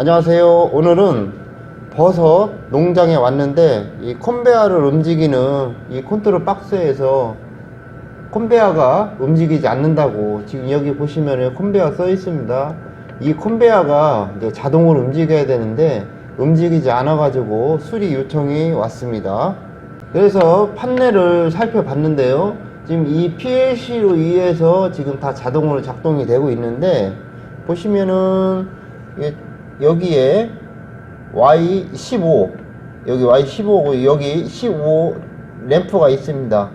안녕하세요. 오늘은 버섯 농장에 왔는데 이 컨베아를 움직이는 이 컨트롤 박스에서 컨베아가 움직이지 않는다고 지금 여기 보시면 컨베아 써 있습니다. 이 컨베아가 이제 자동으로 움직여야 되는데 움직이지 않아 가지고 수리 요청이 왔습니다. 그래서 판넬을 살펴봤는데요. 지금 이 PLC로 의해서 지금 다 자동으로 작동이 되고 있는데 보시면은 여기에 Y15 여기 Y15고 여기 15 램프가 있습니다.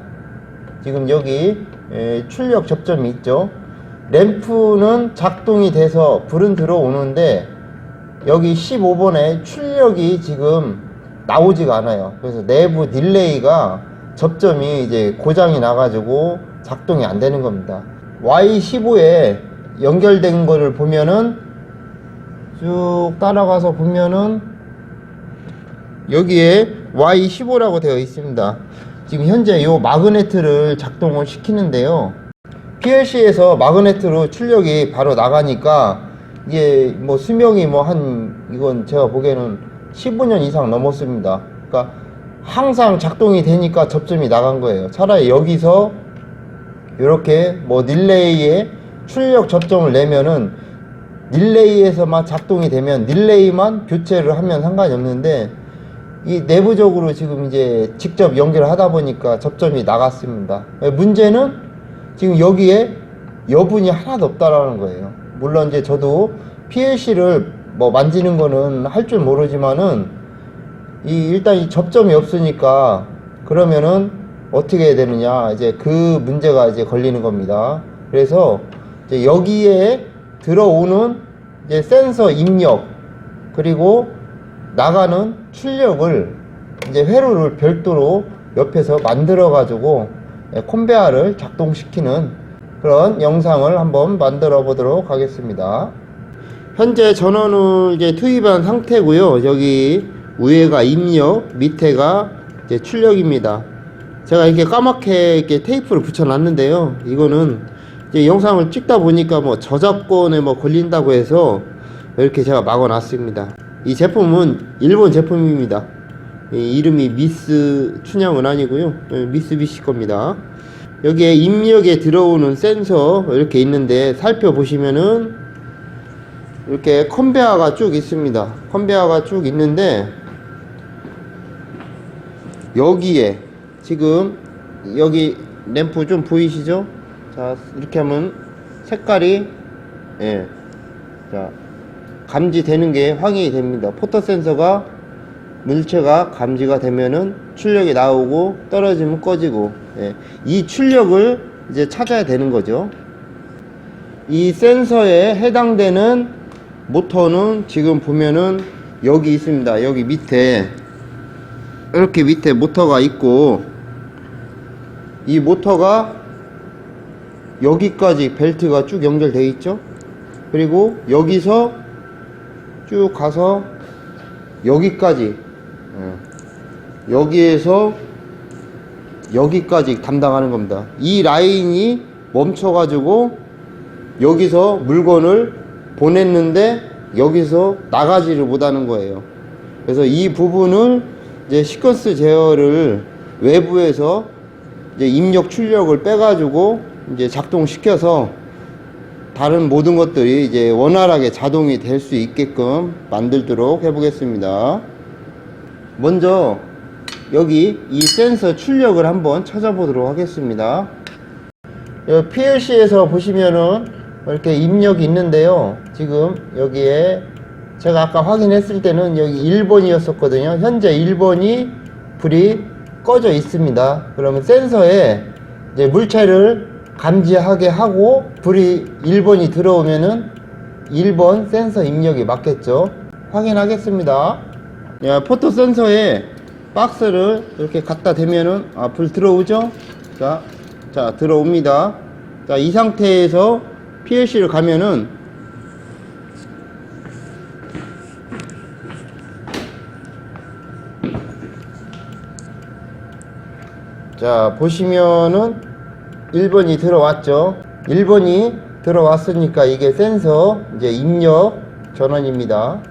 지금 여기 에, 출력 접점이 있죠. 램프는 작동이 돼서 불은 들어오는데 여기 15번에 출력이 지금 나오지가 않아요. 그래서 내부 딜레이가 접점이 이제 고장이 나가지고 작동이 안 되는 겁니다. Y15에 연결된 거를 보면은 쭉 따라가서 보면은 여기에 Y15라고 되어 있습니다. 지금 현재 이 마그네트를 작동을 시키는데요. PLC에서 마그네트로 출력이 바로 나가니까 이게 뭐 수명이 뭐 한 이건 제가 보기에는 15년 이상 넘었습니다. 그러니까 항상 작동이 되니까 접점이 나간 거예요. 차라리 여기서 이렇게 뭐 릴레이에 출력 접점을 내면은 릴레이에서만 작동이 되면 릴레이만 교체를 하면 상관이 없는데 이 내부적으로 지금 이제 직접 연결을 하다 보니까 접점이 나갔습니다. 문제는 지금 여기에 여분이 하나도 없다라는 거예요. 물론 이제 저도 PLC를 뭐 만지는 거는 할 줄 모르지만은 이 일단 이 접점이 없으니까 그러면은 어떻게 해야 되느냐 이제 그 문제가 이제 걸리는 겁니다. 그래서 이제 여기에 들어오는 이제 센서 입력 그리고 나가는 출력을 이제 회로를 별도로 옆에서 만들어 가지고 콤베아를 작동시키는 그런 영상을 한번 만들어 보도록 하겠습니다. 현재 전원을 이제 투입한 상태고요. 여기 위에가 입력, 밑에가 이제 출력입니다. 제가 이렇게 까맣게 이렇게 테이프를 붙여 놨는데요. 이거는 이제 영상을 찍다 보니까 뭐 저작권에 뭐 걸린다고 해서 이렇게 제가 막아놨습니다. 이 제품은 일본 제품입니다. 이 이름이 미스 춘향은 아니고요. 예, 미쓰비시 겁니다. 여기에 입력에 들어오는 센서 이렇게 있는데 살펴보시면은 이렇게 컨베아가 쭉 있습니다. 컨베아가 쭉 있는데 여기에 지금 여기 램프 좀 보이시죠? 자 이렇게 하면 색깔이 예. 자 감지되는 게 확인이 됩니다. 포토 센서가 물체가 감지가 되면은 출력이 나오고 떨어지면 꺼지고 예. 이 출력을 이제 찾아야 되는 거죠. 이 센서에 해당되는 모터는 지금 보면은 여기 있습니다. 여기 밑에 이렇게 밑에 모터가 있고 이 모터가 여기까지 벨트가 쭉 연결되어 있죠. 그리고 여기서 쭉 가서 여기까지 어, 여기에서 여기까지 담당하는 겁니다. 이 라인이 멈춰 가지고 여기서 물건을 보냈는데 여기서 나가지를 못하는 거예요. 그래서 이 부분을 이제 시퀀스 제어를 외부에서 이제 입력 출력을 빼가지고 이제 작동시켜서 다른 모든 것들이 이제 원활하게 자동이 될 수 있게끔 만들도록 해보겠습니다. 먼저 여기 이 센서 출력을 한번 찾아보도록 하겠습니다. PLC에서 보시면은 이렇게 입력이 있는데요. 지금 여기에 제가 아까 확인했을 때는 여기 1번이었었거든요. 현재 1번이 불이 꺼져 있습니다. 그러면 센서에 이제 물체를 감지하게 하고 불이 1번이 들어오면은 1번 센서 입력이 맞겠죠. 확인하겠습니다. 야, 포토 센서에 박스를 이렇게 갖다 대면은 아, 불 들어오죠? 자, 자, 들어옵니다. 자, 이 상태에서 PLC를 가면은 자, 보시면은 1번이 들어왔죠. 1번이 들어왔으니까 이게 센서 이제 입력 전원입니다.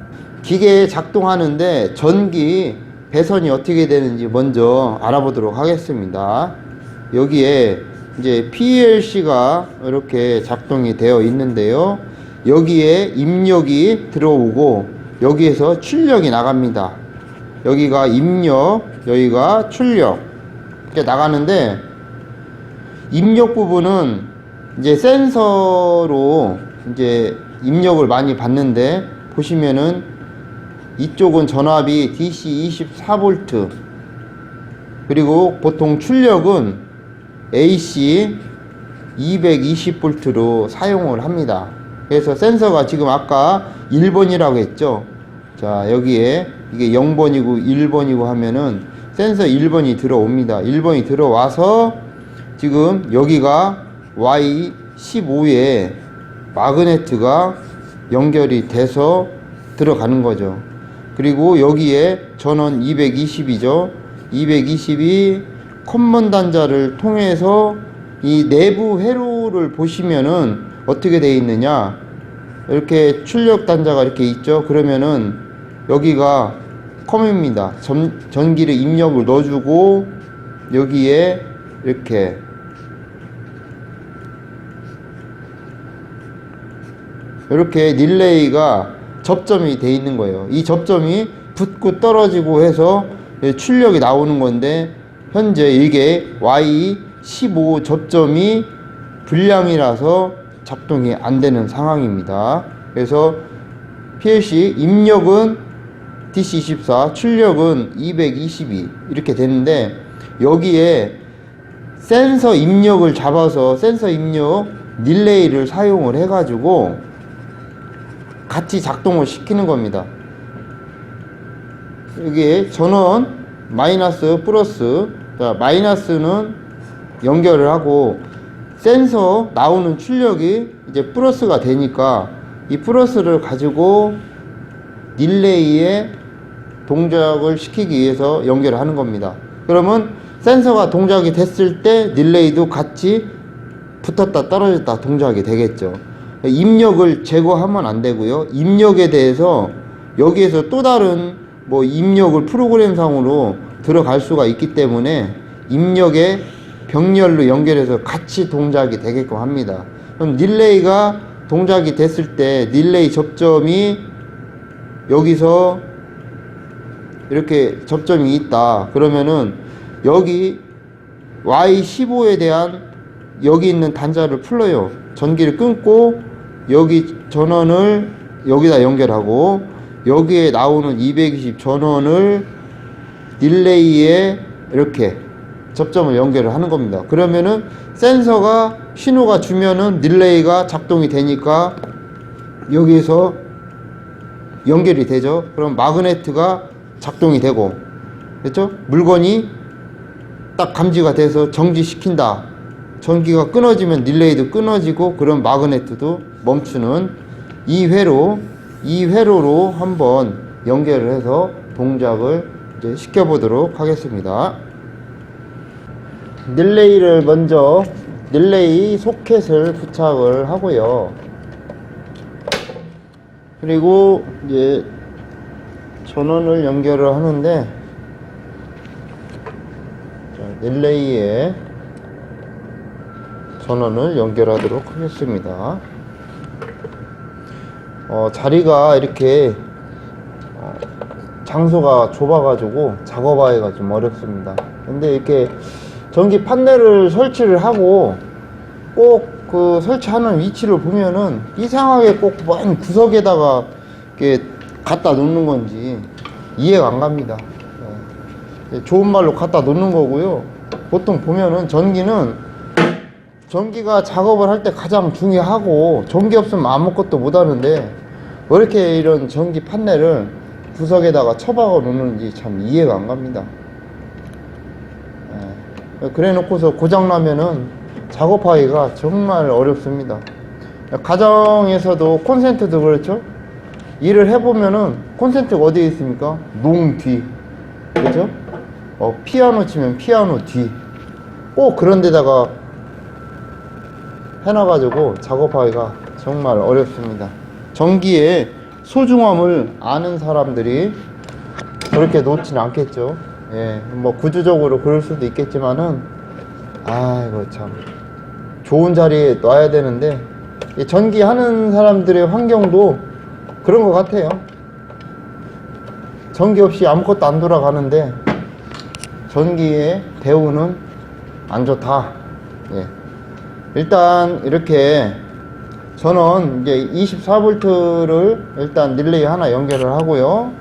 기계 작동하는데 전기 배선이 어떻게 되는지 먼저 알아보도록 하겠습니다. 여기에 이제 PLC가 이렇게 작동이 되어 있는데요. 여기에 입력이 들어오고 여기에서 출력이 나갑니다. 여기가 입력, 여기가 출력 이렇게 나가는데 입력 부분은 이제 센서로 이제 입력을 많이 받는데 보시면은 이쪽은 전압이 DC 24V 그리고 보통 출력은 AC 220V로 사용을 합니다. 그래서 센서가 지금 아까 1번이라고 했죠. 자, 여기에 이게 0번이고 1번이고 하면은 센서 1번이 들어옵니다. 1번이 들어와서 지금 여기가 Y15에 마그네트가 연결이 돼서 들어가는 거죠. 그리고 여기에 전원 220이죠. 220이 커먼 단자를 통해서 이 내부 회로를 보시면은 어떻게 되어 있느냐. 이렇게 출력 단자가 이렇게 있죠. 그러면은 여기가 컴입니다. 전, 전기를 입력을 넣어주고 여기에 이렇게 이렇게 릴레이가 접점이 돼 있는 거예요. 이 접점이 붙고 떨어지고 해서 출력이 나오는 건데 현재 이게 Y15 접점이 불량이라서 작동이 안 되는 상황입니다. 그래서 PLC 입력은 DC24, 출력은 222 이렇게 되는데 여기에 센서 입력을 잡아서 센서 입력 릴레이를 사용을 해가지고 같이 작동을 시키는 겁니다. 여기에 전원 마이너스 플러스 자, 마이너스는 연결을 하고 센서 나오는 출력이 이제 플러스가 되니까 이 플러스를 가지고 릴레이에 동작을 시키기 위해서 연결을 하는 겁니다. 그러면 센서가 동작이 됐을 때 릴레이도 같이 붙었다 떨어졌다 동작이 되겠죠. 입력을 제거하면 안 되고요. 입력에 대해서 여기에서 또 다른 뭐 입력을 프로그램상으로 들어갈 수가 있기 때문에 입력에 병렬로 연결해서 같이 동작이 되게끔 합니다. 그럼 릴레이가 동작이 됐을 때 릴레이 접점이 여기서 이렇게 접점이 있다. 그러면은 여기 Y15에 대한 여기 있는 단자를 풀어요. 전기를 끊고 여기 전원을 여기다 연결하고 여기에 나오는 220 전원을 릴레이에 이렇게 접점을 연결을 하는 겁니다. 그러면은 센서가 신호가 주면은 릴레이가 작동이 되니까 여기에서 연결이 되죠. 그럼 마그네트가 작동이 되고 됐죠? 물건이 딱 감지가 돼서 정지시킨다. 전기가 끊어지면 릴레이도 끊어지고 그럼 마그네트도 멈추는 이 회로 이 회로로 한번 연결을 해서 동작을 이제 시켜보도록 하겠습니다. 릴레이를 먼저 릴레이 소켓을 부착을 하고요. 그리고 이제 전원을 연결을 하는데 자, 릴레이에 전원을 연결하도록 하겠습니다. 어, 자리가 이렇게 어, 장소가 좁아가지고 작업하기가 좀 어렵습니다. 근데 이렇게 전기 판넬을 설치를 하고 꼭 그 설치하는 위치를 보면은 이상하게 꼭 먼 구석에다가 이렇게 갖다 놓는 건지 이해가 안 갑니다. 예. 좋은 말로 갖다 놓는 거고요. 보통 보면은 전기는 전기가 작업을 할 때 가장 중요하고 전기 없으면 아무것도 못 하는데 왜 이렇게 이런 전기 판넬을 구석에다가 처박아 놓는지 참 이해가 안 갑니다. 예. 그래 놓고서 고장 나면은 작업하기가 정말 어렵습니다. 가정에서도 콘센트도 그렇죠? 일을 해보면은 콘센트가 어디에 있습니까? 농 뒤. 그죠? 어, 피아노 치면 피아노 뒤. 꼭 그런 데다가 해놔가지고 작업하기가 정말 어렵습니다. 전기에 소중함을 아는 사람들이 그렇게 놓지는 않겠죠. 예, 뭐 구조적으로 그럴 수도 있겠지만은 아이고 참 좋은 자리에 놔야 되는데 이 전기 하는 사람들의 환경도 그런 것 같아요. 전기 없이 아무것도 안 돌아가는데 전기의 대우는 안 좋다. 예. 일단 이렇게 저는 이제 24V를 일단 릴레이 하나 연결을 하고요.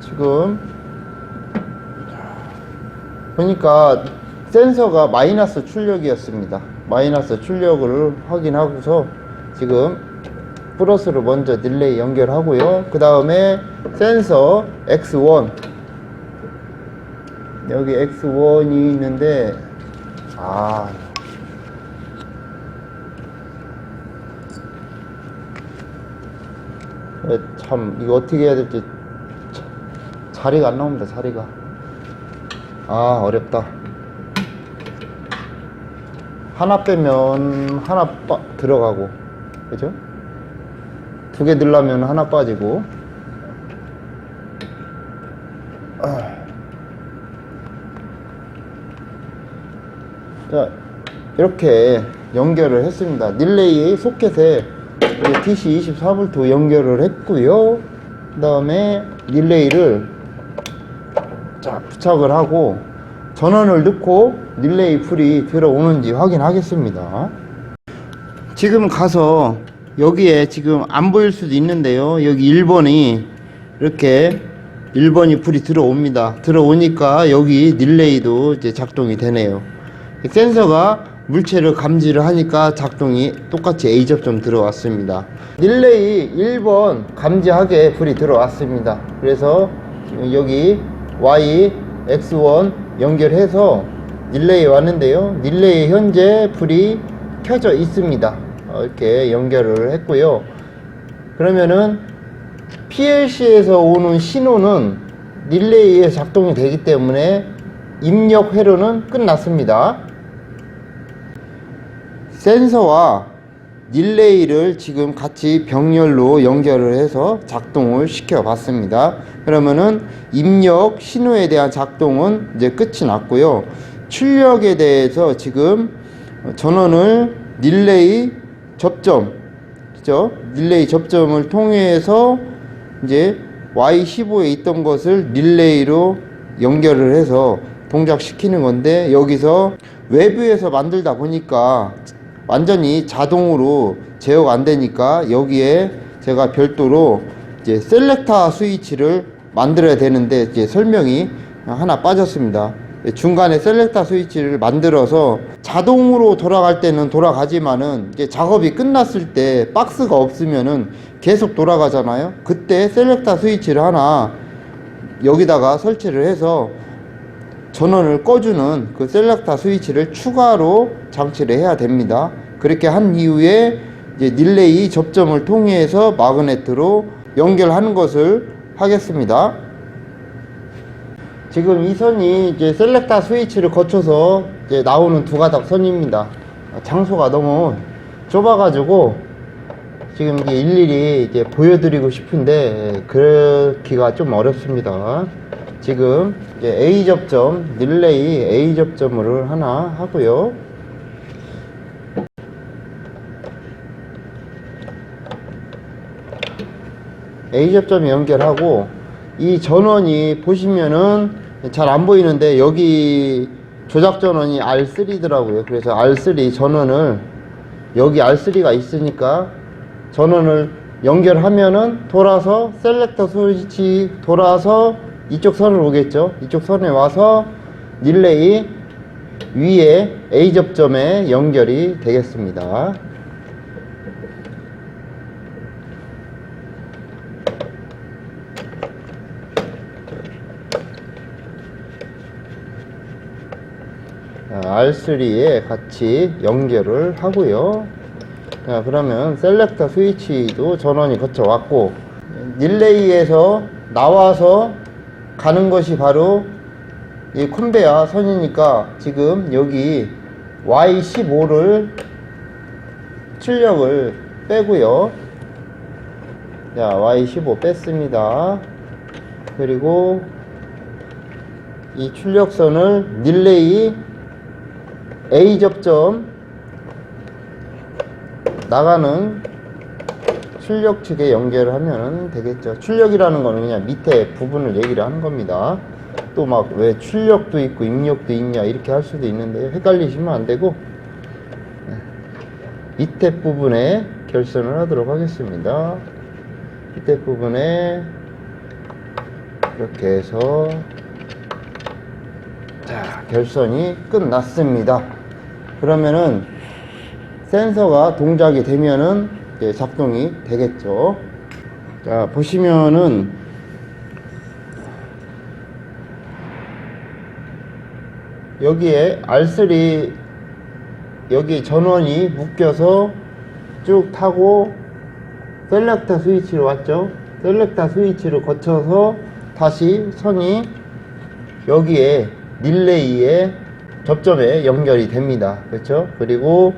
지금 보니까 센서가 마이너스 출력이었습니다. 마이너스 출력을 확인하고서 지금 플러스로 먼저 딜레이 연결하고요. 그 다음에 센서 X1 여기 X1이 있는데 아 참 이거 어떻게 해야 될지 참, 자리가 안 나옵니다 자리가 아 어렵다 하나 빼면 하나 빠, 들어가고 그죠? 두 개 넣으려면 하나 빠지고 아. 자 이렇게 연결을 했습니다 릴레이 소켓에 DC 24V 연결을 했고요. 그 다음에 릴레이를 자 부착을 하고 전원을 넣고 릴레이 풀이 들어오는지 확인하겠습니다. 지금 가서 여기에 지금 안 보일 수도 있는데요. 여기 1번이 이렇게 1번이 불이 들어옵니다. 들어오니까 여기 릴레이도 이제 작동이 되네요. 센서가 물체를 감지를 하니까 작동이 똑같이 A 접점 들어왔습니다. 릴레이 1번 감지하게 불이 들어왔습니다. 그래서 여기 Y, X1 연결해서 릴레이 왔는데요. 릴레이 현재 불이 켜져 있습니다. 어, 이렇게 연결을 했고요. 그러면은 PLC에서 오는 신호는 릴레이에 작동이 되기 때문에 입력 회로는 끝났습니다 센서와 릴레이를 지금 같이 병렬로 연결을 해서 작동을 시켜 봤습니다. 그러면은 입력 신호에 대한 작동은 이제 끝이 났고요. 출력에 대해서 지금 전원을 릴레이 접점, 그죠? 릴레이 접점을 통해서 이제 Y15에 있던 것을 릴레이로 연결을 해서 동작시키는 건데 여기서 외부에서 만들다 보니까 완전히 자동으로 제어가 안 되니까 여기에 제가 별도로 이제 셀렉터 스위치를 만들어야 되는데 이제 설명이 하나 빠졌습니다. 중간에 셀렉터 스위치를 만들어서 자동으로 돌아갈 때는 돌아가지만은 이제 작업이 끝났을 때 박스가 없으면은 계속 돌아가잖아요. 그때 셀렉터 스위치를 하나 여기다가 설치를 해서 전원을 꺼주는 그 셀렉터 스위치를 추가로 장치를 해야 됩니다. 그렇게 한 이후에 이제 릴레이 접점을 통해서 마그네트로 연결하는 것을 하겠습니다. 지금 이 선이 이제 셀렉터 스위치를 거쳐서 이제 나오는 두 가닥 선입니다. 장소가 너무 좁아가지고 지금 이게 일일이 이제 보여드리고 싶은데 그렇기가 좀 어렵습니다. 지금 A 접점, 릴레이 A 접점을 하나 하고요. A 접점 연결하고 이 전원이 보시면은 잘 안 보이는데 여기 조작 전원이 R3더라고요. 그래서 R3 전원을 여기 R3가 있으니까 전원을 연결하면은 돌아서 셀렉터 스위치 돌아서 이쪽 선을 오겠죠. 이쪽 선에 와서 릴레이 위에 A 접점에 연결이 되겠습니다. R3에 같이 연결을 하고요. 자, 그러면 셀렉터 스위치도 전원이 거쳐 왔고 릴레이에서 나와서 가는 것이 바로 이 컨베야 선이니까 지금 여기 Y15를 출력을 빼고요. 자, Y15 뺐습니다. 그리고 이 출력선을 릴레이 A 접점 나가는 출력 측에 연결을 하면 되겠죠. 출력이라는 거는 그냥 밑에 부분을 얘기를 하는 겁니다. 또 막 왜 출력도 있고 입력도 있냐 이렇게 할 수도 있는데 헷갈리시면 안 되고 네. 밑에 부분에 결선을 하도록 하겠습니다. 밑에 부분에 이렇게 해서 자 결선이 끝났습니다. 그러면은 센서가 동작이 되면은 이제 작동이 되겠죠. 자 보시면은 여기에 R3 여기 전원이 묶여서 쭉 타고 셀렉터 스위치로 왔죠. 셀렉터 스위치를 거쳐서 다시 선이 여기에 릴레이에 접점에 연결이 됩니다. 그렇죠? 그리고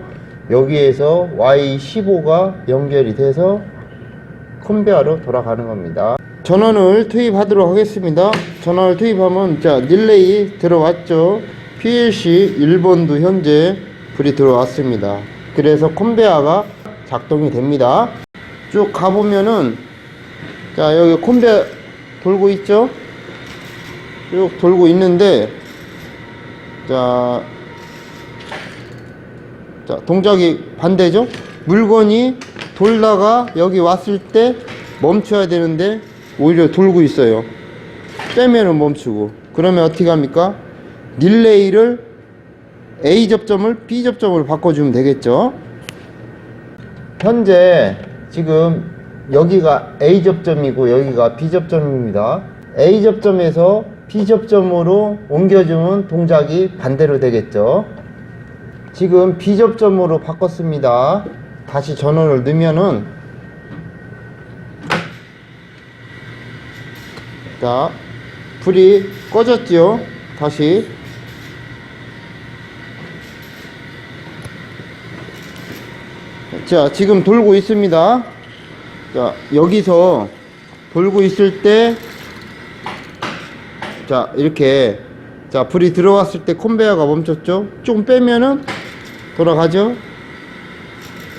여기에서 Y15가 연결이 돼서 컨베어로 돌아가는 겁니다. 전원을 투입하도록 하겠습니다. 전원을 투입하면 자 릴레이 들어왔죠. PLC 1번도 현재 불이 들어왔습니다. 그래서 컨베어가 작동이 됩니다. 쭉 가보면은 자 여기 컨베어 돌고 있죠. 쭉 돌고 있는데 자, 자 동작이 반대죠. 물건이 돌다가 여기 왔을 때 멈춰야 되는데 오히려 돌고 있어요. 빼면은 멈추고 그러면 어떻게 합니까? 릴레이를 A 접점을 B 접점으로 바꿔주면 되겠죠. 현재 지금 여기가 A 접점이고 여기가 B 접점입니다. A 접점에서 B 접점으로 옮겨주면 동작이 반대로 되겠죠. 지금 B 접점으로 바꿨습니다. 다시 전원을 넣으면은 자 불이 꺼졌지요. 다시 자 지금 돌고 있습니다. 자 여기서 돌고 있을 때 자 이렇게 자 불이 들어왔을 때 컨베어가 멈췄죠 조금 빼면은 돌아가죠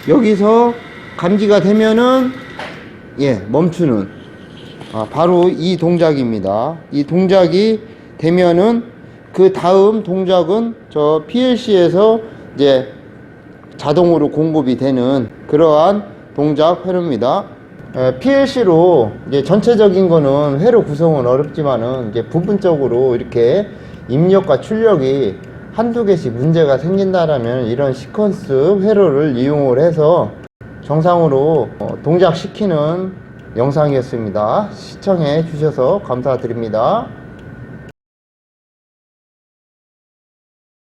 여기서 감지가 되면은 예 멈추는 아, 바로 이 동작입니다 이 동작이 되면은 그 다음 동작은 저 PLC에서 이제 자동으로 공급이 되는 그러한 동작 회로입니다. PLC로 이제 전체적인 거는 회로 구성은 어렵지만은 이제 부분적으로 이렇게 입력과 출력이 한두 개씩 문제가 생긴다라면 이런 시퀀스 회로를 이용을 해서 정상으로 어, 동작시키는 영상이었습니다. 시청해 주셔서 감사드립니다.